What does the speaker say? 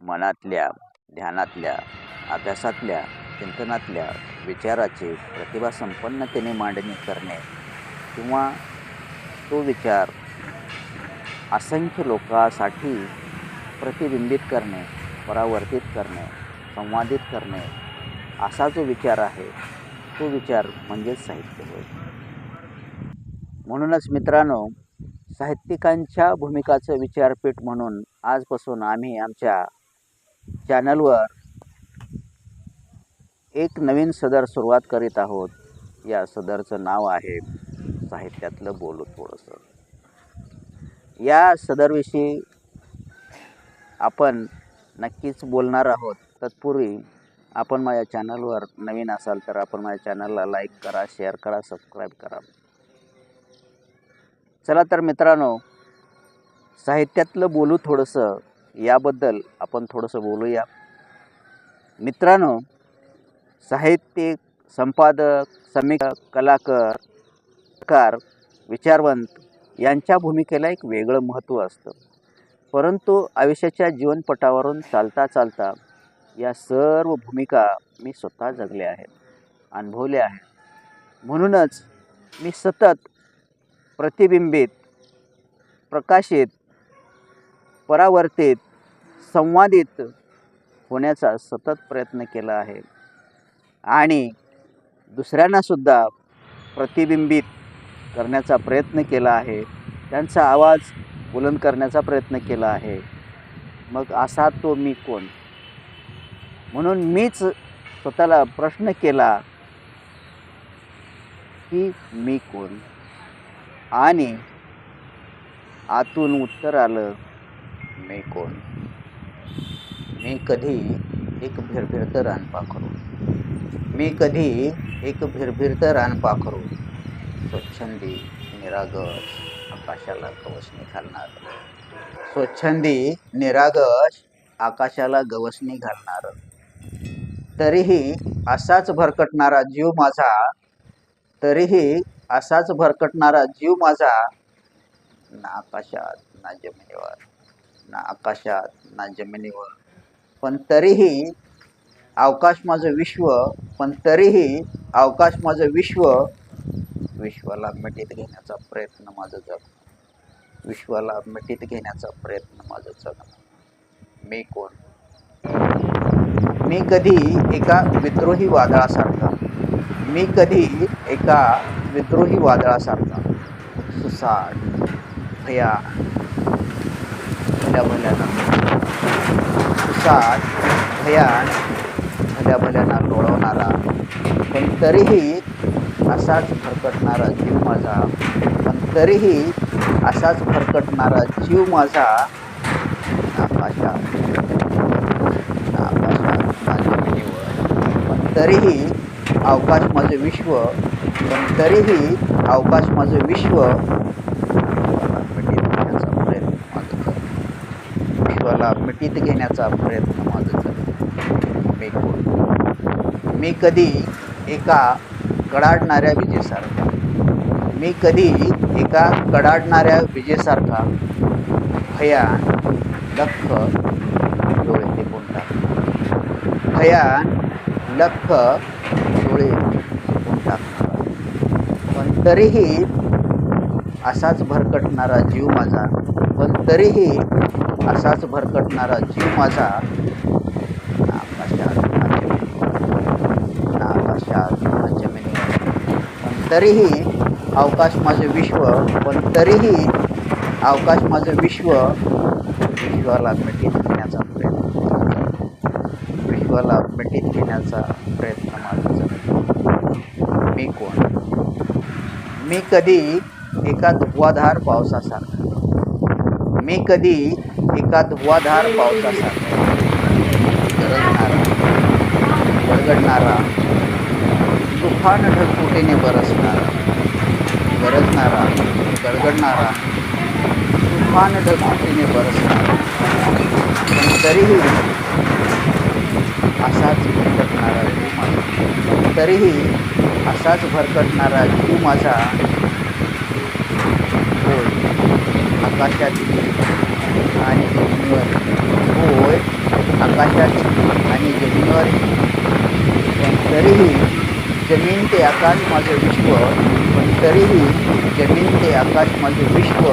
मनातल्या ध्यानातल्या अभ्यासातल्या चिंतनातल्या विचाराची प्रतिभा संपन्नतेने मांडणी करणे किंवा तो विचार असंख्य लोकांसाठी प्रतिबिंबित करणे परावर्तित करणे संवादित करणे असा जो विचार आहे तो विचार म्हणजेच साहित्य होय. म्हणूनच मित्रांनो साहित्यिकांच्या भूमिकाचं विचारपीठ म्हणून आजपासून आम्ही आमच्या चॅनलवर एक नवीन सदर सुरुवात करीत आहोत. या सदरचं नाव आहे साहित्यातलं बोलू थोडंसं. या सदरविषयी आपण नक्कीच बोलणार आहोत. तत्पूर्वी आपण माझ्या चॅनलवर नवीन असाल तर आपण माझ्या चॅनलला लाईक करा शेअर करा सबस्क्राईब करा. चला तर मित्रांनो साहित्यातलं बोलू थोडंसं याबद्दल आपण थोडंसं बोलूया. मित्रांनो साहित्यिक संपादक समीक्षक कलाकार कार विचारवंत यांच्या भूमिकेला एक वेगळं महत्त्व असतं. परंतु आयुष्याच्या जीवनपटावरून चालता चालता या सर्व भूमिका मी स्वतः जगल्या आहेत अनुभवल्या आहेत. म्हणूनच मी सतत प्रतिबिंबित प्रकाशित परावर्तित संवादित होण्याचा सतत प्रयत्न केला आहे. आणि दुसऱ्यांनासुद्धा प्रतिबिंबित करण्याचा प्रयत्न केला आहे. त्यांचा आवाज बुलंद करण्याचा प्रयत्न केला आहे. मग असा तो मी कोण? म्हणून मीच स्वतःला प्रश्न केला की मी कोण? आणि आतून उत्तर आलं मी कोण? मी कधी एक भिरभिरतं रानपाखरू मी कधी एक भिरभिरतं रानपाखरू स्वच्छंदी निरागस आकाशाला गवसणी घालणार. स्वच्छंदी निरागस आकाशाला गवसणी घालणार. तरीही असाच भरकटणारा जीव माझा तरीही असाच भरकटणारा जीव माझा ना आकाशात ना जमिनीवर. ना आकाशात ना जमिनीवर. पण तरीही अवकाश माझं विश्व पण तरीही अवकाश माझं विश्व विश्वाला मिठीत घेण्याचा प्रयत्न माझं जगणं. विश्वाला मिठीत घेण्याचा प्रयत्न माझं जगणं. मी कोण? मी कधी एका विद्रोही वादळासारखा मी कधी एका विद्रोही वादळासारखा सुसाट भया भल्या भल्यानं सात भयान भल्या भल्यानं लोळवणारा. पण तरीही असाच भरकटणारा जीव माझा. पण तरीही असाच भरकटणारा जीव माझा. नापाशा नापाशा आकाशात ना पण तरीही अवकाश माझं विश्व. पण तरीही अवकाश माझं विश्व. पीत घेण्याचा प्रयत्न माझं चालू. मी कोण मी कधी एका कडाडणाऱ्या विजेसारखा. मी कधी एका कडाडणाऱ्या विजेसारखा भयान लख डोळे ते टाकणार भयान लख डोळे झाकून टाकणार पण तरीही असाच भरकटणारा जीव माझा पण तरीही असाच भरकटणारा जीव माझा. ना आकाशात ना जमिनीवर ना आकाशात ना जमिनीवर पण तरीही अवकाश माझं विश्व पण तरीही अवकाश माझं विश्व विश्वाला मिठीत घेण्याचा प्रयत्न विश्वाला मिठीत घेण्याचा प्रयत्न माझा मी कोण? मी कधी एका धुवाधार पावसासारखा. मी कधी एका धुवाधार पावसासारखा गरजणारा गडगडणारा तुफान ढगफुटीने बरसणारा गरजणारा गडगडणारा तुफान ढगफुटीने बरसणारा. पण तरीही असाच भरकटणारा जीव माझा. तरीही असाच भरकटणारा जीव माझा आकाशाची आकाशात. आणि जमिनीवर. हो, होय. आकाशात आणि जमिनीवर. पण तरीही जमीन ते आकाश माझं विश्व. पण तरीही जमीन ते आकाश माझं विश्व.